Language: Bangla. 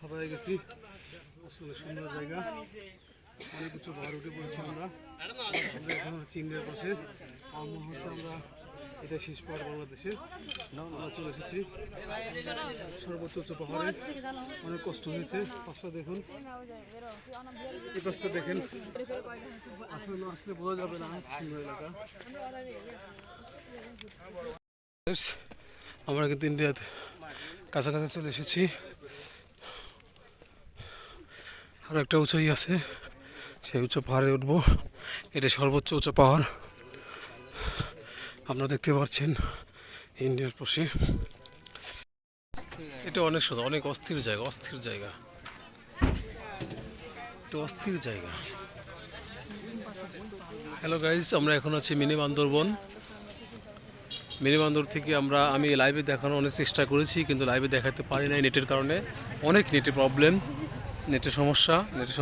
হাবায় গেছি। সুন্দর জায়গা। অনেক উঁচু পাহাড় উঠে পড়েছি আমরা। আমরা এখন আছি পাশে। আর মনে হচ্ছে আমরা এটা শেষ পাহাড় বাংলাদেশের আমরা চলে এসেছি সর্বোচ্চ উঁচু পাহাড়ে। অনেক কষ্ট হয়েছে। পাশটা দেখুন। এই পাশটা দেখেন। আসলে আসলে বোঝা যাবে না সুন্দর এলাকা। আমরা কিন্তু ইন্ডিয়াতে কাছাকাছি চলে এসেছি। আর একটা উঁচুই আছে, সেই উঁচু পাহাড়ে উঠবো। এটা সর্বোচ্চ উঁচু পাহাড়। আপনারা দেখতে পাচ্ছেন ইন্ডিয়ার পাশে। এটা অনেক সুন্দর, অনেক অস্থির জায়গা অস্থির জায়গা। এটা অস্থির জায়গা। হ্যালো গাইজ আমরা এখন আছি মিনি বান্দরবন। মিনি বান্দর থেকে আমরা, আমি লাইভে দেখানোর অনেক চেষ্টা করেছি, কিন্তু লাইভে দেখাতে পারি নাই নেটের কারণে। অনেক নেটের প্রবলেম নেটের সমস্যা নেটের